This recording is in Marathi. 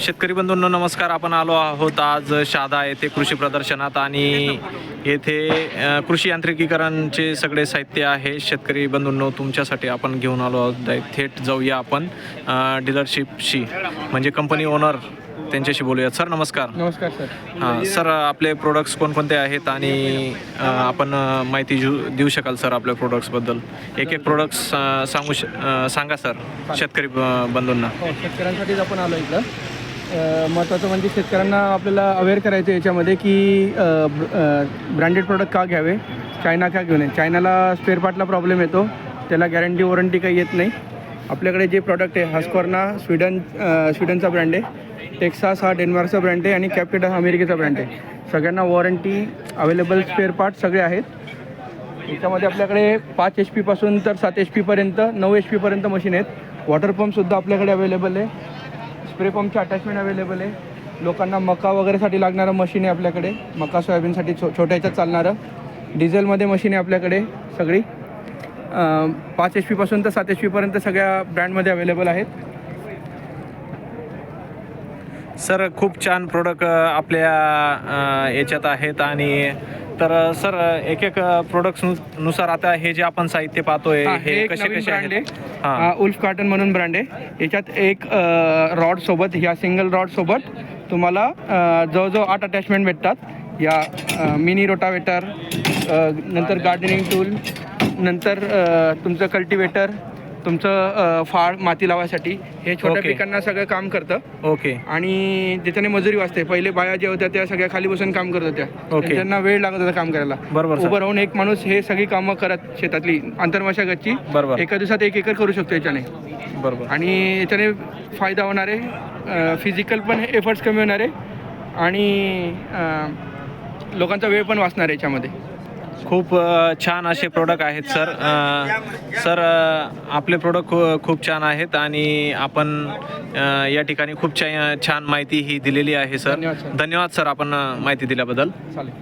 शेतकरी बंधूंनो नमस्कार. आपण आलो आहोत आज शहादा येथे कृषी प्रदर्शनात आणि येथे कृषी यांत्रिकीकरणचे सगळे साहित्य आहे. शेतकरी बंधूंनो तुमच्यासाठी आपण घेऊन आलो आहोत. थेट जाऊया आपण डीलरशिपशी म्हणजे कंपनी ओनर त्यांच्याशी बोलूयात. सर नमस्कार. नमस्कार सर. हां सर आपले प्रोडक्ट्स कोणकोणते आहेत आणि आपण माहिती देऊ देऊ शकाल सर आपल्या प्रोडक्ट्सबद्दल एक एक प्रोडक्ट्स सांगू श सांगा सर शेतकरी बंधूंना. हो शेतकऱ्यांसाठीच आपण आलो इथं. महत्त्वाचं म्हणजे शेतकऱ्यांना आपल्याला अवेअर करायचं आहे याच्यामध्ये की ब्रँडेड प्रोडक्ट का घ्यावे? चायना का घेऊ नये? चायनाला स्पेअर पार्टला प्रॉब्लेम येतो. त्याला गॅरंटी वॉरंटी काही येत नाही. आपल्याकडे जे प्रॉडक्ट आहे हास्कॉर्ना स्वीडन स्वीडनचा ब्रँड आहे. टेक्सास हा डेन्मार्कचा ब्रँड आहे आणि कॅप्टेड हा अमेरिकेचा ब्रँड आहे. सगळ्यांना वॉरंटी अवेलेबल स्पेअर पार्ट सगळे आहेत. याच्यामध्ये आपल्याकडे पाच एच पीपासून तर सात एच पीपर्यंत नऊ एच पीपर्यंत मशीन आहेत. वॉटर पंपसुद्धा आपल्याकडे अवेलेबल आहे. स्प्रे पंपचे अटॅचमेंट अवेलेबल आहे. लोकांना मका वगैरेसाठी लागणारं मशीन आहे आपल्याकडे. मका सोयाबीनसाठी छो छोट्या ह्याच्यात चालणारं. डिझेलमध्ये मशीन आहे आपल्याकडे सगळी. पाच एच पीपासून तर सात एच पीपर्यंत सगळ्या ब्रँडमध्ये अवेलेबल आहेत. सर खूप छान प्रोडक्ट आपल्या याच्यात आहेत आणि तर सर एक एक प्रोडक्टनुसार आता हे जे आपण साहित्य पाहतोय हा, हे कसे कसे आहे. उल्फ कार्टन म्हणून ब्रँड आहे. याच्यात एक रॉड सोबत ह्या सिंगल रॉड सोबत तुम्हाला जवळजवळ आठ अटॅचमेंट भेटतात. या मिनी रोटावेटर नंतर गार्डनिंग टूल नंतर तुमचं कल्टिवेटर तुमचं फाळ माती लावायसाठी हे छोट्या. पिकांना सगळं काम करतं. ओके. आणि ज्याच्याने मजुरी वाचते पहिले बाया ज्या होत्या त्या सगळ्या खाली बसून काम करत होत्या. Okay. त्यांना वेळ लागत होता काम करायला. बरोबर उभं राहून एक माणूस हे सगळी कामं करत शेतातली आंतरमशागतची बरोबर. एका दिवसात एक एकर करू शकतो याच्याने. बरोबर. आणि याच्याने फायदा होणार आहे फिजिकल पण एफर्ट्स कमी होणार आहे आणि लोकांचा वेळ पण वाचणार आहे याच्यामध्ये. खूप छान असे प्रोडक्ट आहेत सर सर आपले प्रोडक्ट खूप छान आहेत आणि आपण या ठिकाणी खूप छान माहिती ही दिलेली आहे सर धन्यवाद, सर. आपण माहिती दिल्याबद्दल. चालेल.